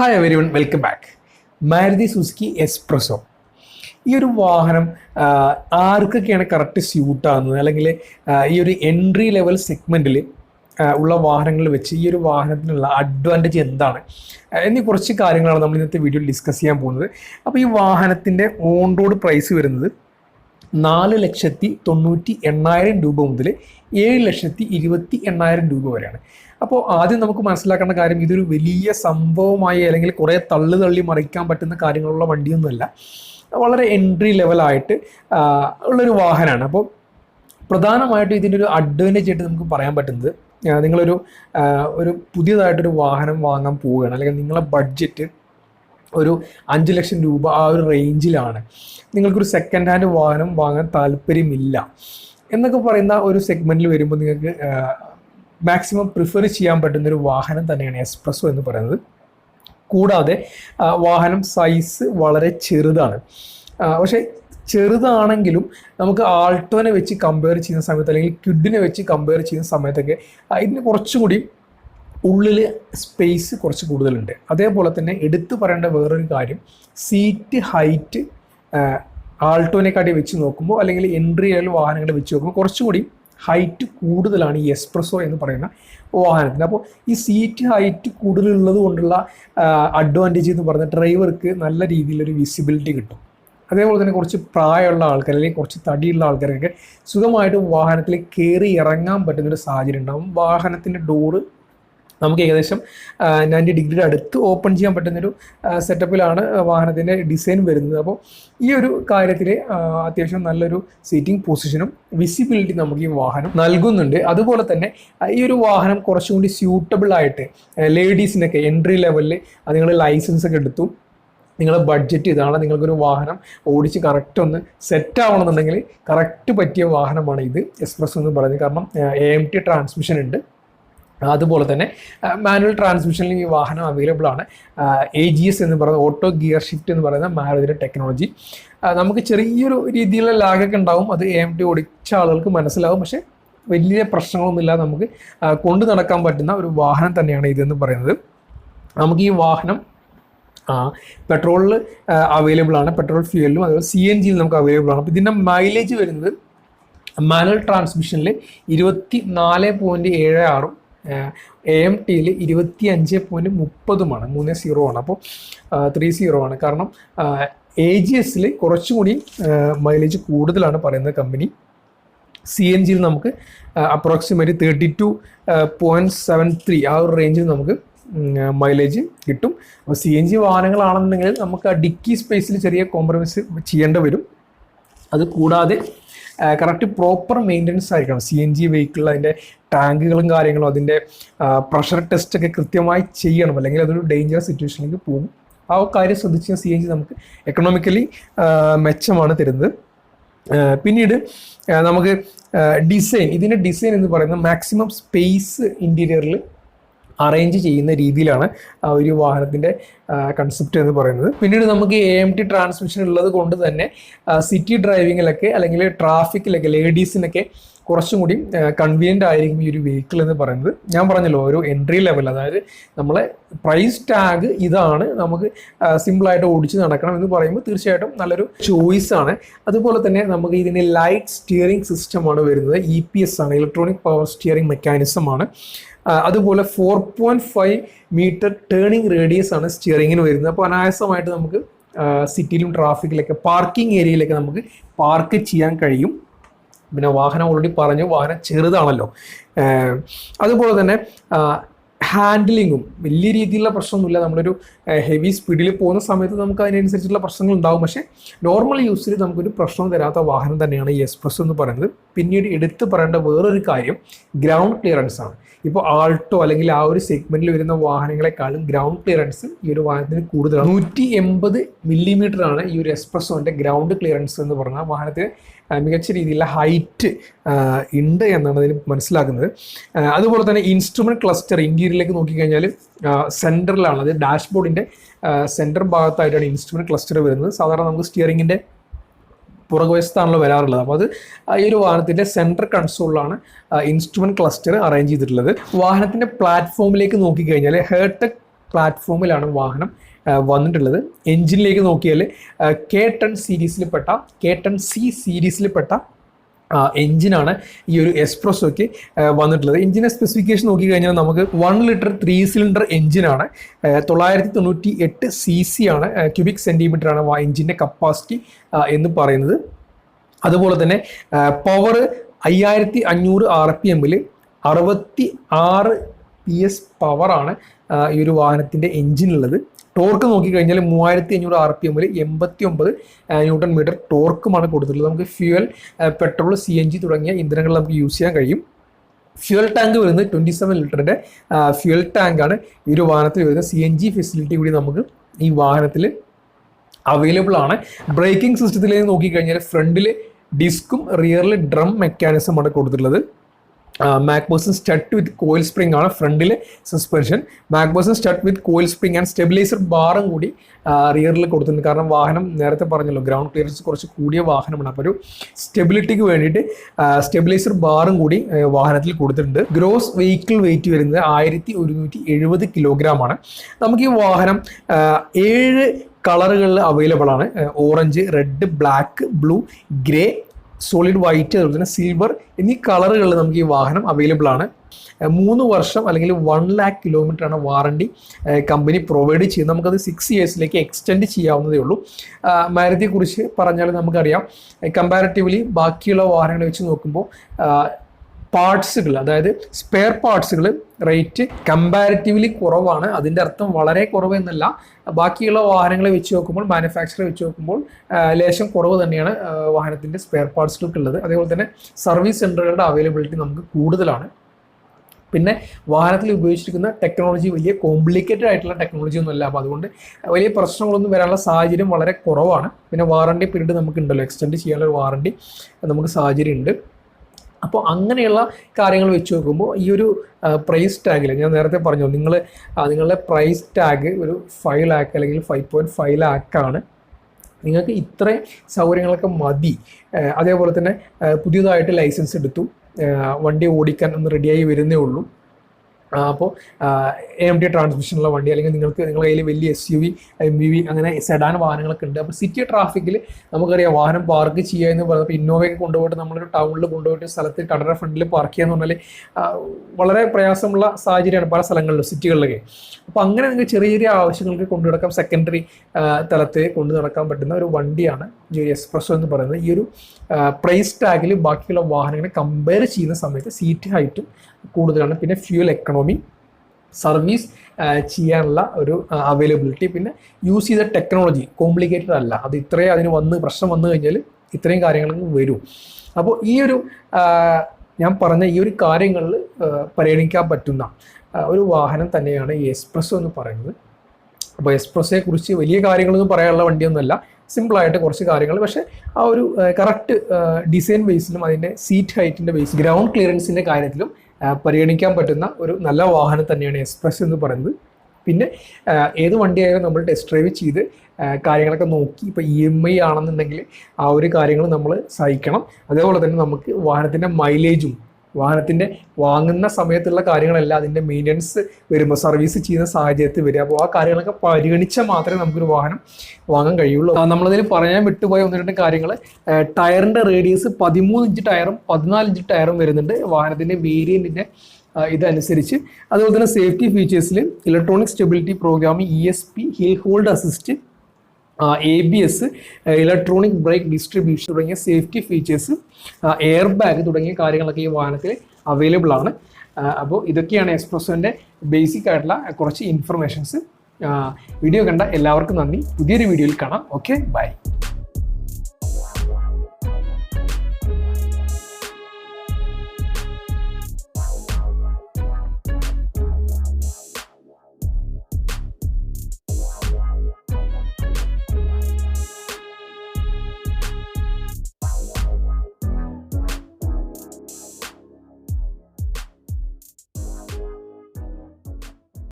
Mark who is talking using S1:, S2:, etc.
S1: Hi everyone welcome back Maruti Suzuki S Presso ഈ ഒരു വാഹനം ആർക്കൊക്കെയാണ് കറക്റ്റ് സ്യൂട്ട് ആകുന്നത് അല്ലെങ്കിൽ ഈ ഒരു എൻട്രി ലെവൽ സെഗ്മെന്റിൽ ഉള്ള വാഹനങ്ങൾ വെച്ച് ഈ ഒരു വാഹനത്തിനുള്ള അഡ്വാന്റേജ് എന്താണ്? എന്നീ കുറച്ച് കാര്യങ്ങളാണ് നമ്മൾ ഇന്നത്തെ വീഡിയോയിൽ ഡിസ്കസ് ചെയ്യാൻ പോകുന്നത്. അപ്പോൾ ഈ വാഹനത്തിന്റെ ഓൺ റോഡ് പ്രൈസ് വരുന്നത് നാല് ലക്ഷത്തി തൊണ്ണൂറ്റി എണ്ണായിരം രൂപ മുതൽ ഏഴ് ലക്ഷത്തി ഇരുപത്തി എണ്ണായിരം രൂപ വരെയാണ്. അപ്പോൾ ആദ്യം നമുക്ക് മനസ്സിലാക്കേണ്ട കാര്യം ഇതൊരു വലിയ സംഭവമായി അല്ലെങ്കിൽ കുറേ തള്ളു തള്ളി മറിക്കാൻ പറ്റുന്ന കാര്യങ്ങളുള്ള വണ്ടിയൊന്നുമല്ല. വളരെ എൻട്രി ലെവലായിട്ട് ഉള്ളൊരു വാഹനമാണ്. അപ്പോൾ പ്രധാനമായിട്ടും ഇതിന്റെ ഒരു അഡ്വാന്റേജ് ആയിട്ട് നമുക്ക് പറയാൻ പറ്റുന്നത് നിങ്ങളൊരു ഒരു പുതിയതായിട്ടൊരു വാഹനം വാങ്ങാൻ പോവുകയാണ്. അല്ലെങ്കിൽ നിങ്ങളെ ബഡ്ജറ്റ് ഒരു അഞ്ച് ലക്ഷം രൂപ ആ ഒരു റേഞ്ചിലാണ് നിങ്ങൾക്കൊരു സെക്കൻഡ് ഹാൻഡ് വാഹനം വാങ്ങാൻ താല്പര്യമില്ല. എന്നൊക്കെ പറയുന്ന ഒരു സെഗ്മെന്റിൽ വരുമ്പോൾ നിങ്ങൾക്ക് മാക്സിമം പ്രിഫർ ചെയ്യാൻ പറ്റുന്ന ഒരു വാഹനം തന്നെയാണ് എക്സ്പ്രസ്സോ എന്ന് പറയുന്നത്. കൂടാതെ വാഹനം സൈസ് വളരെ ചെറുതാണ്. പക്ഷേ ചെറുതാണെങ്കിലും നമുക്ക് ആൾട്ടോനെ വെച്ച് കമ്പയർ ചെയ്യുന്ന സമയത്ത് അല്ലെങ്കിൽ ക്യുഡിനെ വെച്ച് കമ്പയർ ചെയ്യുന്ന സമയത്തൊക്കെ ഇതിന് കുറച്ചുകൂടി ഉള്ളിൽ സ്പേസ് കുറച്ച് കൂടുതലുണ്ട്. അതേപോലെ തന്നെ എടുത്തു പറയേണ്ട വേറൊരു കാര്യം സീറ്റ് ഹൈറ്റ് ആൾട്ടോനെക്കാട്ടി വെച്ച് നോക്കുമ്പോൾ അല്ലെങ്കിൽ എൻട്രി ലെവൽ വാഹനങ്ങൾ വെച്ച് നോക്കുമ്പോൾ കുറച്ചുകൂടി ഹൈറ്റ് കൂടുതലാണ് ഈ എക്സ്പ്രസോ എന്ന് പറയുന്ന വാഹനത്തിന്. അപ്പോൾ ഈ സീറ്റ് ഹൈറ്റ് കൂടുതലുള്ളത് കൊണ്ടുള്ള അഡ്വാന്റേജ് എന്ന് പറഞ്ഞാൽ ഡ്രൈവർക്ക് നല്ല രീതിയിലൊരു വിസിബിലിറ്റി കിട്ടും. അതേപോലെ തന്നെ കുറച്ച് പ്രായമുള്ള ആൾക്കാർ അല്ലെങ്കിൽ കുറച്ച് തടിയുള്ള ആൾക്കാരൊക്കെ സുഖമായിട്ട് വാഹനത്തിൽ കയറി ഇറങ്ങാൻ പറ്റുന്നൊരു സാഹചര്യം ഉണ്ടാകും വാഹനത്തിന്റെ ഡോറ് നമുക്ക് ഏകദേശം നയന്റി ഡിഗ്രിയുടെ അടുത്ത് ഓപ്പൺ ചെയ്യാൻ പറ്റുന്നൊരു സെറ്റപ്പിലാണ് വാഹനത്തിന്റെ ഡിസൈൻ വരുന്നത്. അപ്പോൾ ഈ ഒരു കാര്യത്തിൽ അത്യാവശ്യം നല്ലൊരു സീറ്റിംഗ് പൊസിഷനും വിസിബിലിറ്റി നമുക്ക് ഈ വാഹനം നൽകുന്നുണ്ട്. അതുപോലെ തന്നെ ഈ ഒരു വാഹനം കുറച്ചും കൂടി സ്യൂട്ടബിൾ ആയിട്ട് ലേഡീസിനൊക്കെ എൻട്രി ലെവലിൽ നിങ്ങൾ ലൈസൻസ് ഒക്കെ എടുത്തു നിങ്ങളുടെ ബഡ്ജറ്റ് ഇതാണ് നിങ്ങൾക്കൊരു വാഹനം ഓടിച്ച് കറക്റ്റ് ഒന്ന് സെറ്റ് ആവണമെന്നുണ്ടെങ്കിൽ കറക്റ്റ് പറ്റിയ വാഹനമാണ് ഇത് എക്സ്പ്രസ് എന്ന് പറയുന്നത്. കാരണം എ എം ടി ട്രാൻസ്മിഷൻ ഉണ്ട്. അതുപോലെ തന്നെ മാനുവൽ ട്രാൻസ്മിഷനിൽ ഈ വാഹനം അവൈലബിൾ ആണ്. എ ജി എസ് എന്ന് പറയുന്ന ഓട്ടോ ഗിയർ ഷിഫ്റ്റ് എന്ന് പറയുന്ന മാരുതിയുടെ ടെക്നോളജി നമുക്ക് ചെറിയൊരു രീതിയിലുള്ള ലാഗൊക്കെ ഉണ്ടാവും. അത് എ എം ടി ഓടിച്ച ആളുകൾക്ക് മനസ്സിലാവും. പക്ഷേ വലിയ പ്രശ്നങ്ങളൊന്നുമില്ലാതെ നമുക്ക് കൊണ്ടു നടക്കാൻ പറ്റുന്ന ഒരു വാഹനം തന്നെയാണ് ഇതെന്ന് പറയുന്നത്. നമുക്ക് ഈ വാഹനം പെട്രോളിൽ അവൈലബിൾ ആണ്. പെട്രോൾ ഫ്യൂവലിലും അതുപോലെ സി എൻ ജിയിൽ നമുക്ക് അവൈലബിൾ ആണ്. അപ്പോൾ ഇതിന്റെ മൈലേജ് വരുന്നത് മാനുവൽ ട്രാൻസ്മിഷനിൽ ഇരുപത്തി നാല് പോയിന്റ് ഏഴ് ആറും എ എം ടിയിൽ ഇരുപത്തി അഞ്ച് പോയിന്റ് മുപ്പതുമാണ്. മൂന്ന് സീറോ ആണ്. അപ്പോൾ ത്രീ സീറോ ആണ്. കാരണം എ ജി എസിൽ കുറച്ചുകൂടി മൈലേജ് കൂടുതലാണ് പറയുന്നത് കമ്പനി സി എൻ ജിയിൽ നമുക്ക് approximate thirty two point seven three ആ ഒരു റേഞ്ചിൽ നമുക്ക് മൈലേജ് കിട്ടും. അപ്പോൾ സി എൻ ജി വാഹനങ്ങളാണെന്നുണ്ടെങ്കിൽ നമുക്ക് ആ ഡിക്കി സ്പേസിൽ ചെറിയ കോംപ്രമൈസ് ചെയ്യേണ്ടി വരും. അത് കൂടാതെ കറക്റ്റ് പ്രോപ്പർ മെയിന്റനൻസ് ആയിരിക്കണം. സി എൻ ജി വെഹിക്കിൾ അതിന്റെ ടാങ്കുകളും കാര്യങ്ങളും അതിന്റെ പ്രഷർ ടെസ്റ്റ് ഒക്കെ കൃത്യമായി ചെയ്യണം. അല്ലെങ്കിൽ അതൊരു ഡേഞ്ചറസ് സിറ്റുവേഷനിലേക്ക് പോകും. ആ കാര്യം ശ്രദ്ധിച്ച് സി എൻ ജി നമുക്ക് എക്കണോമിക്കലി മെച്ചമാണ് തരുന്നത്. പിന്നീട് നമുക്ക് ഡിസൈൻ ഇതിന്റെ ഡിസൈൻ എന്ന് പറയുന്നത് മാക്സിമം സ്പേസ് ഇന്റീരിയറിൽ അറേഞ്ച് ചെയ്യുന്ന രീതിയിലാണ് ആ ഒരു വാഹനത്തിന്റെ കൺസെപ്റ്റ് എന്ന് പറയുന്നത്. പിന്നീട് നമുക്ക് എ എം ടി ട്രാൻസ്മിഷൻ ഉള്ളത് കൊണ്ട് തന്നെ സിറ്റി ഡ്രൈവിങ്ങിലൊക്കെ അല്ലെങ്കിൽ ട്രാഫിക്കിലൊക്കെ ലേഡീസിനൊക്കെ കുറച്ചും കൂടി കൺവീനിയന്റ് ആയിരിക്കും ഈ ഒരു വെഹിക്കിൾ എന്ന് പറയുന്നത്. ഞാൻ പറഞ്ഞല്ലോ ഒരു എൻട്രി ലെവൽ അതായത് നമ്മളെ പ്രൈസ് ടാഗ് ഇതാണ് നമുക്ക് സിമ്പിളായിട്ട് ഓടിച്ച് നടക്കണം എന്ന് പറയുമ്പോൾ തീർച്ചയായിട്ടും നല്ലൊരു ചോയ്സ് ആണ്. അതുപോലെ തന്നെ നമുക്ക് ഇതിന് ലൈറ്റ് സ്റ്റിയറിംഗ് സിസ്റ്റമാണ് വരുന്നത്. ഇ പി എസ് ആണ് ഇലക്ട്രോണിക് പവർ സ്റ്റിയറിംഗ് മെക്കാനിസം ആണ്. അതുപോലെ four point five metre turning radius ആണ് സ്റ്റിയറിങ്ങിന് വരുന്നത്. അപ്പോൾ അനായാസമായിട്ട് നമുക്ക് സിറ്റിയിലും ട്രാഫിക്കിലൊക്കെ പാർക്കിംഗ് ഏരിയയിലൊക്കെ നമുക്ക് പാർക്ക് ചെയ്യാൻ കഴിയും. പിന്നെ വാഹനം ഓൾറെഡി പറഞ്ഞു വാഹനം ചെറുതാണല്ലോ. അതുപോലെ തന്നെ ഹാൻഡിലിങ്ങും വലിയ രീതിയിലുള്ള പ്രശ്നമൊന്നുമില്ല. നമ്മളൊരു ഹെവി സ്പീഡിൽ പോകുന്ന സമയത്ത് നമുക്ക് അതിനനുസരിച്ചുള്ള പ്രശ്നങ്ങൾ ഉണ്ടാകും പക്ഷേ നോർമൽ യൂസിൽ നമുക്കൊരു പ്രശ്നം തരാത്ത വാഹനം തന്നെയാണ് ഈ എക്സ്പ്രസ് എന്ന് പറയുന്നത്. പിന്നീട് എടുത്തു പറയേണ്ട വേറൊരു കാര്യം ഗ്രൗണ്ട് ക്ലിയറൻസ് ആണ്. ഇപ്പോൾ ആൾട്ടോ അല്ലെങ്കിൽ ആ ഒരു സെഗ്മെന്റിൽ വരുന്ന വാഹനങ്ങളെക്കാളും ഗ്രൗണ്ട് ക്ലിയറൻസ് ഈ ഒരു വാഹനത്തിന് കൂടുതലാണ്. നൂറ്റി എൺപത് മില്ലിമീറ്റർ ആണ് ഈ ഒരു എക്സ്പ്രസോന്റെ ഗ്രൗണ്ട് ക്ലിയറൻസ് എന്ന് പറഞ്ഞാൽ വാഹനത്തിന് മികച്ച രീതിയിലുള്ള ഹൈറ്റ് ഉണ്ട് എന്നാണ് അതിന് മനസ്സിലാക്കുന്നത്. അതുപോലെ തന്നെ ഇൻസ്ട്രുമെന്റ് ക്ലസ്റ്റർ ഇന്റീരിയറിലേക്ക് നോക്കിക്കഴിഞ്ഞാൽ സെന്ററിലാണ് അത് ഡാഷ്ബോർഡിന്റെ സെന്റർ ഭാഗത്തായിട്ടാണ് ഇൻസ്ട്രുമെന്റ് ക്ലസ്റ്റർ വരുന്നത്. സാധാരണ നമുക്ക് സ്റ്റിയറിംഗിന്റെ പുറകുവശത്താണല്ലോ വരാറുള്ളത്. അപ്പോൾ അത് ഈ ഒരു വാഹനത്തിന്റെ സെൻട്രൽ കൺസോളിലാണ് ഇൻസ്ട്രുമെന്റ് ക്ലസ്റ്റർ അറേഞ്ച് ചെയ്തിട്ടുള്ളത്. വാഹനത്തിന്റെ പ്ലാറ്റ്ഫോമിലേക്ക് നോക്കിക്കഴിഞ്ഞാൽ ഹേർടെക് പ്ലാറ്റ്ഫോമിലാണ് വാഹനം വന്നിട്ടുള്ളത്. എഞ്ചിനിലേക്ക് നോക്കിയാൽ കെ ടെൻ സീരീസിൽപ്പെട്ട കെ ടെൻ സി സീരീസിൽപ്പെട്ട എഞ്ചിനാണ് ഈ ഒരു എക്സ്പ്രസോയ്ക്ക് വന്നിട്ടുള്ളത്. എഞ്ചിനെ സ്പെസിഫിക്കേഷൻ നോക്കി കഴിഞ്ഞാൽ നമുക്ക് വൺ ലിറ്റർ ത്രീ സിലിണ്ടർ എഞ്ചിനാണ്. തൊള്ളായിരത്തി തൊണ്ണൂറ്റി എട്ട് സി സി ആണ് ക്യൂബിക് സെന്റിമീറ്റർ ആണ് എഞ്ചിന്റെ കപ്പാസിറ്റി എന്ന് പറയുന്നത്. അതുപോലെ തന്നെ പവർ അയ്യായിരത്തി അഞ്ഞൂറ് ആർ പി എമ്മിൽ അറുപത്തി ആറ് പി എസ് പവറാണ് ഈ ഒരു വാഹനത്തിന്റെ എഞ്ചിനുള്ളത് ടോർക്ക് നോക്കിക്കഴിഞ്ഞാൽ മൂവായിരത്തി അഞ്ഞൂറ് ആർ പി എമ്മിൽ എൺപത്തി ഒമ്പത് ന്യൂട്ടൺ മീറ്റർ ടോർക്കുമാണ് കൊടുത്തിട്ടുള്ളത്. നമുക്ക് fuel petrol C N G തുടങ്ങിയ ഇന്ധനങ്ങൾ നമുക്ക് യൂസ് ചെയ്യാൻ കഴിയും. ഫ്യൂൽ ടാങ്ക് വരുന്നത് ട്വന്റി സെവൻ ലിറ്ററിന്റെ ഫ്യൂൽ ടാങ്കാണ് ഈ ഒരു വാഹനത്തിൽ വരുന്നത് സി എൻ ജി ഫെസിലിറ്റി കൂടി നമുക്ക് ഈ വാഹനത്തിൽ അവൈലബിൾ ആണ്. ബ്രേക്കിംഗ് സിസ്റ്റത്തിലേക്ക് നോക്കിക്കഴിഞ്ഞാൽ ഫ്രണ്ടിൽ ഡിസ്കും റിയറിൽ ഡ്രം മെക്കാനിസമാണ് കൊടുത്തിട്ടുള്ളത്. മാക്ബോസൺ സ്റ്റട്ട് വിത്ത് കോയിൽ സ്പ്രിംഗ് ആണ് ഫ്രണ്ടിലെ suspension McPherson strut with coil spring and stabiliser ബാറും കൂടി റിയറിൽ കൊടുത്തിട്ടുണ്ട്. കാരണം വാഹനം നേരത്തെ പറഞ്ഞല്ലോ ഗ്രൗണ്ട് ക്ലിയറൻസ് കുറച്ച് കൂടിയ വാഹനമാണ്. അപ്പോൾ ഒരു സ്റ്റെബിലിറ്റിക്ക് വേണ്ടിയിട്ട് സ്റ്റെബിലൈസർ ബാറും കൂടി വാഹനത്തിൽ കൊടുത്തിട്ടുണ്ട്. ഗ്രോസ് വെഹിക്കിൾ വെയിറ്റ് വരുന്നത് ആയിരത്തി ഒരുന്നൂറ്റി എഴുപത് കിലോഗ്രാം ആണ്. നമുക്ക് ഈ വാഹനം ഏഴ് കളറുകളിൽ അവൈലബിൾ ആണ്. Orange red black blue grey solid white അതുപോലെ തന്നെ സിൽവർ എന്നീ കളറുകളിൽ നമുക്ക് ഈ വാഹനം അവൈലബിൾ ആണ്. മൂന്ന് വർഷം അല്ലെങ്കിൽ വൺ ലാക്ക് കിലോമീറ്റർ ആണ് വാറണ്ടി കമ്പനി പ്രൊവൈഡ് ചെയ്യുന്നത്. നമുക്കത് സിക്സ് ഇയേഴ്സിലേക്ക് എക്സ്റ്റെൻഡ് ചെയ്യാവുന്നതേ ഉള്ളൂ. മാരുതിയെക്കുറിച്ച് പറഞ്ഞാൽ നമുക്കറിയാം. കമ്പാരിറ്റീവ്ലി ബാക്കിയുള്ള വാഹനങ്ങളെ വെച്ച് നോക്കുമ്പോൾ പാർട്സുകൾ അതായത് സ്പെയർ പാർട്സുകൾ റേറ്റ് കമ്പാരിറ്റീവ്ലി കുറവാണ്. അതിന്റെ അർത്ഥം വളരെ കുറവ് എന്നല്ല. ബാക്കിയുള്ള വാഹനങ്ങളെ വെച്ച് നോക്കുമ്പോൾ മാനുഫാക്ചറെ വെച്ച് നോക്കുമ്പോൾ ലേശം കുറവ് തന്നെയാണ് വാഹനത്തിന്റെ സ്പെയർ പാർട്സുകൾക്കുള്ളത് അതേപോലെ തന്നെ സർവീസ് സെന്ററുകളുടെ അവൈലബിലിറ്റി നമുക്ക് കൂടുതലാണ്. പിന്നെ വാഹനത്തിൽ ഉപയോഗിച്ചിരിക്കുന്ന ടെക്നോളജി വലിയ കോംപ്ലിക്കേറ്റഡ് ആയിട്ടുള്ള ടെക്നോളജി ഒന്നുമല്ല. അപ്പോൾ അതുകൊണ്ട് വലിയ പ്രശ്നങ്ങളൊന്നും വരാനുള്ള സാഹചര്യം വളരെ കുറവാണ്. പിന്നെ വാറണ്ടി പീരീഡ് നമുക്ക് ഉണ്ടല്ലോ. എക്സ്റ്റെൻഡ് ചെയ്യാനുള്ള വാറണ്ടി നമുക്ക് സാഹചര്യം ഉണ്ട് അപ്പോൾ അങ്ങനെയുള്ള കാര്യങ്ങൾ വെച്ച് നോക്കുമ്പോൾ ഈ ഒരു പ്രൈസ് ടാഗിൽ ഞാൻ നേരത്തെ പറഞ്ഞു നിങ്ങൾ നിങ്ങളുടെ പ്രൈസ് ടാഗ് ഒരു ഫൈവ് ലാക്ക് അല്ലെങ്കിൽ ഫൈവ് പോയിന്റ് ഫൈവ് ലാക്കാണ് നിങ്ങൾക്ക് ഇത്രയും സൗകര്യങ്ങളൊക്കെ മതി. അതേപോലെ തന്നെ പുതിയതായിട്ട് ലൈസൻസ് എടുത്തു. വണ്ടി ഓടിക്കാൻ ഒന്ന് റെഡിയായി വരുന്നേ ഉള്ളൂ. അപ്പോൾ എം ടി ട്രാൻസ്മിഷനുള്ള വണ്ടി അല്ലെങ്കിൽ നിങ്ങൾക്ക് നിങ്ങളുടെ കയ്യിൽ വലിയ S U V M V V അങ്ങനെ സെഡാൻ വാഹനങ്ങളൊക്കെ ഉണ്ട്. അപ്പോൾ സിറ്റി ട്രാഫിക്കിൽ നമുക്കറിയാം വാഹനം പാർക്ക് ചെയ്യുക എന്ന് പറയുന്നത് ഇപ്പോൾ ഇന്നോവയൊക്കെ കൊണ്ടുപോയിട്ട് നമ്മളൊരു ടൗണിൽ കൊണ്ടുപോയിട്ട് സ്ഥലത്ത് കടയുടെ ഫ്രണ്ടിൽ പാർക്ക് ചെയ്യുക എന്ന് പറഞ്ഞാൽ വളരെ പ്രയാസമുള്ള സാഹചര്യമാണ് പല സ്ഥലങ്ങളിലും സിറ്റികളിലൊക്കെ അപ്പോൾ അങ്ങനെ നിങ്ങൾക്ക് ചെറിയ ചെറിയ ആവശ്യങ്ങൾക്ക് കൊണ്ടു നടക്കാം. സെക്കൻഡറി തലത്ത് കൊണ്ടു നടക്കാൻ പറ്റുന്ന ഒരു വണ്ടിയാണ് ജി എക്സ്പ്രസോ എന്ന് പറയുന്നത്. ഈ ഒരു പ്രൈസ് ടാഗിൽ ബാക്കിയുള്ള വാഹനങ്ങളെ കമ്പയർ ചെയ്യുന്ന സമയത്ത് സീറ്റ് ഹൈറ്റും കൂടുതലാണ്. പിന്നെ ഫ്യൂൽ എക്കണോമി സർവീസ് ചെയ്യാനുള്ള ഒരു അവൈലബിലിറ്റി പിന്നെ യൂസ് ചെയ്ത ടെക്നോളജി കോംപ്ലിക്കേറ്റഡ് അല്ല. അത് ഇത്രയും അതിന് വന്ന് പ്രശ്നം വന്നു കഴിഞ്ഞാൽ ഇത്രയും കാര്യങ്ങൾ വരും. അപ്പോൾ ഈ ഒരു ഞാൻ പറഞ്ഞ ഈ ഒരു കാര്യങ്ങളിൽ പരിഗണിക്കാൻ പറ്റുന്ന ഒരു വാഹനം തന്നെയാണ് ഈ എക്സ്പ്രസ് എന്ന് പറയുന്നത്. അപ്പോൾ എക്സ്പ്രസ്സിനെ കുറിച്ച് വലിയ കാര്യങ്ങളൊന്നും പറയാനുള്ള വണ്ടിയൊന്നുമല്ല. സിമ്പിളായിട്ട് കുറച്ച് കാര്യങ്ങൾ. പക്ഷേ ആ ഒരു കറക്റ്റ് ഡിസൈൻ ബേസിലും അതിന്റെ സീറ്റ് ഹൈറ്റിന്റെ ബേസ് ഗ്രൗണ്ട് ക്ലിയറൻസിന്റെ കാര്യത്തിലും പരിഗണിക്കാൻ പറ്റുന്ന ഒരു നല്ല വാഹനം തന്നെയാണ് എക്സ്പ്രസ് എന്ന് പറയുന്നത്. പിന്നെ ഏത് വണ്ടിയായാലും നമ്മൾ ടെസ്റ്റ് ഡ്രൈവ് ചെയ്ത് കാര്യങ്ങളൊക്കെ നോക്കി ഇപ്പോൾ ഇ എം ഐ ആണെന്നുണ്ടെങ്കിൽ ആ ഒരു കാര്യങ്ങൾ നമ്മൾ സഹിക്കണം. അതേപോലെ തന്നെ നമുക്ക് വാഹനത്തിന്റെ മൈലേജും വാഹനത്തിന്റെ വാങ്ങുന്ന സമയത്തുള്ള കാര്യങ്ങളെല്ലാം അതിന്റെ മെയിന്റനൻസ് വരുമ്പോൾ സർവീസ് ചെയ്യുന്ന സാഹചര്യത്തിൽ വരിക. അപ്പോൾ ആ കാര്യങ്ങളൊക്കെ പരിഗണിച്ചാൽ മാത്രമേ നമുക്കൊരു വാഹനം വാങ്ങാൻ കഴിയുള്ളൂ. നമ്മളതിൽ പറയാൻ വിട്ടുപോയ ഒന്ന് രണ്ട് കാര്യങ്ങൾ ടയറിന്റെ റേഡിയസ് പതിമൂന്ന് ഇഞ്ച് ടയറും പതിനാല് ഇഞ്ച് ടയറും വരുന്നുണ്ട്. വാഹനത്തിന്റെ വേരിയന്റിന്റെ ഇതനുസരിച്ച്. അതുപോലെ തന്നെ safety ഫീച്ചേഴ്സിൽ electronic stability programme E S P hill hold assist A B S electronic brake distribution തുടങ്ങിയ സേഫ്റ്റി ഫീച്ചേഴ്സ് എയർ ബാഗ് തുടങ്ങിയ കാര്യങ്ങളൊക്കെ ഈ വാഹനത്തിൽ അവൈലബിൾ ആണ്. അപ്പോൾ ഇതൊക്കെയാണ് എക്സ്പ്രസോന്റെ ബേസിക് ആയിട്ടുള്ള കുറച്ച് ഇൻഫർമേഷൻസ് വീഡിയോ കണ്ട എല്ലാവർക്കും നന്ദി. പുതിയൊരു വീഡിയോയിൽ കാണാം. Okay bye